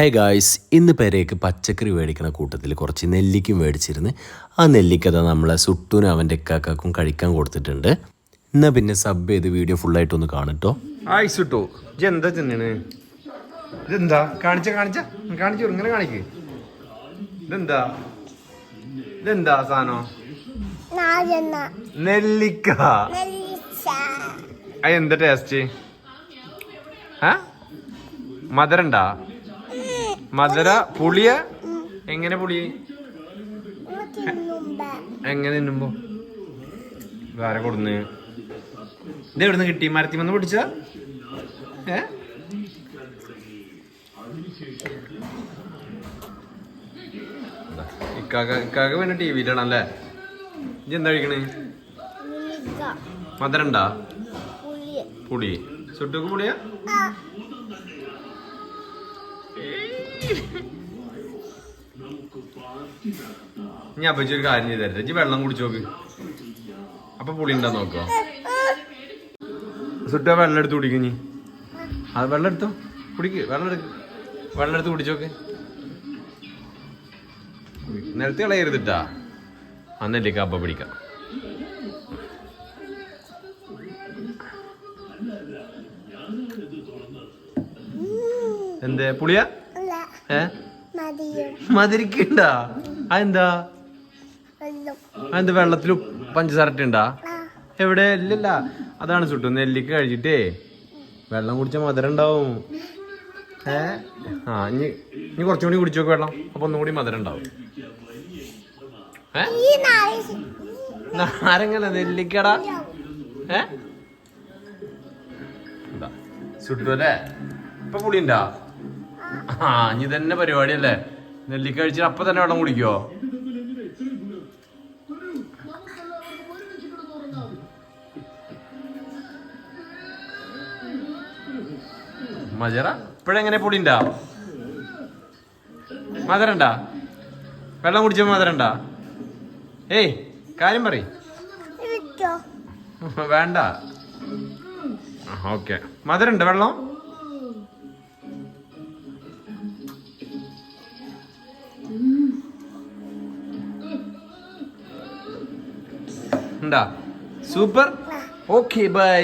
Hey guys ഇന്ന് പേരേക്ക് പച്ചക്കറി മേടിക്കണ കൂട്ടത്തിൽ കുറച്ച് നെല്ലിക്കും മേടിച്ചിരുന്ന്. ആ നെല്ലിക്കഥ നമ്മളെ സുട്ടൂനും അവന്റെ ഇക്കാക്കും കഴിക്കാൻ കൊടുത്തിട്ടുണ്ട്. എന്നാൽ പിന്നെ സബ് ചെയ്ത് വീഡിയോ ഫുള്ളായിട്ടൊന്ന് കാണട്ടോ ആയി സുട്ടു. എന്താ തിന്നണ്? ഇതെന്താ? കാണിച്ച കാണിച്ച. കാണിച്ചു ഇങ്ങനെ കാണിക്ക്. ഇതെന്താ? ഇതെന്താ സാധനം? നെല്ലിക്ക. എന്താ ടേസ്റ്റ് ആ മധുരണ്ടാ? മധുര പുളിയ? എങ്ങനെ പുളി? എങ്ങനെ തിന്നുമ്പോ? വേറെ കൊടുന്ന്? ഇത് എവിടുന്ന് കിട്ടി? മരത്തി വന്ന് പിടിച്ച ഏ? ഇക്കാക്ക ഇക്കാക്ക പിന്നെ ടി വിയിലാണല്ലേ ഇത് എന്താ കഴിക്കണേ? മധുരണ്ടാ പുളി. ചുട്ടുക്ക് പുളിയാ? ഞാൻ അപ്പച്ചി ഒരു കാര്യം ചെയ്തു തരട്ടെ. വെള്ളം കുടിച്ചു നോക്ക്. അപ്പൊ പുളി ഉണ്ടാ നോക്കോ സുട്ട വെള്ളം എടുത്ത് കുടിക്കും നീ അത് വെള്ളം എടുത്തോ? കുടിക്ക് വെള്ളം എടുക്ക. വെള്ളം എടുത്ത് കുടിച്ചോക്ക് നിരത്തി കളയരുതിട്ടാ അന്നല്ലേക്ക് അപ്പ പിടിക്കാം. എന്തേ? പുളിയ? ഏ? മധുരിക്കണ്ടാ? അതെന്താ? അതെന്താ വെള്ളത്തിൽ പഞ്ചസാര ഇട്ടുണ്ടാ ആ. എവിടെ? ഇല്ലല്ല. അതാണ് ചുട്ടു. നെല്ലിക്ക കഴിച്ചിട്ടേ വെള്ളം കുടിച്ച മധുരം ഉണ്ടാവും ഏ? ആ ഇനി ഇനി കുറച്ചും കൂടി കുടിച്ചു നോക്ക് വെള്ളം. അപ്പൊ ഒന്നും കൂടി മധുരം ഉണ്ടാവും ഏ നാരങ്ങല്ല നെല്ലിക്കടാ. ഏ? എന്താ? ചുട്ടു അല്ലേ? ഇപ്പൊ പുളി ഉണ്ടാ ആ ഇനി തന്നെ പരിപാടിയല്ലേ? നെല്ലിക്ക കഴിച്ചിട്ട് അപ്പൊ തന്നെ വെള്ളം കുടിക്കോ മജറ ഇപ്പഴെങ്ങനെ പൊടിണ്ട മധുരണ്ടാ വെള്ളം കുടിച്ച മധുരണ്ടാ ഏയ് കാര്യം പറ വേണ്ട. ഓക്കെ. മധുരണ്ട് വെള്ളം? ഉണ്ടാ സൂപ്പർ? Okay bye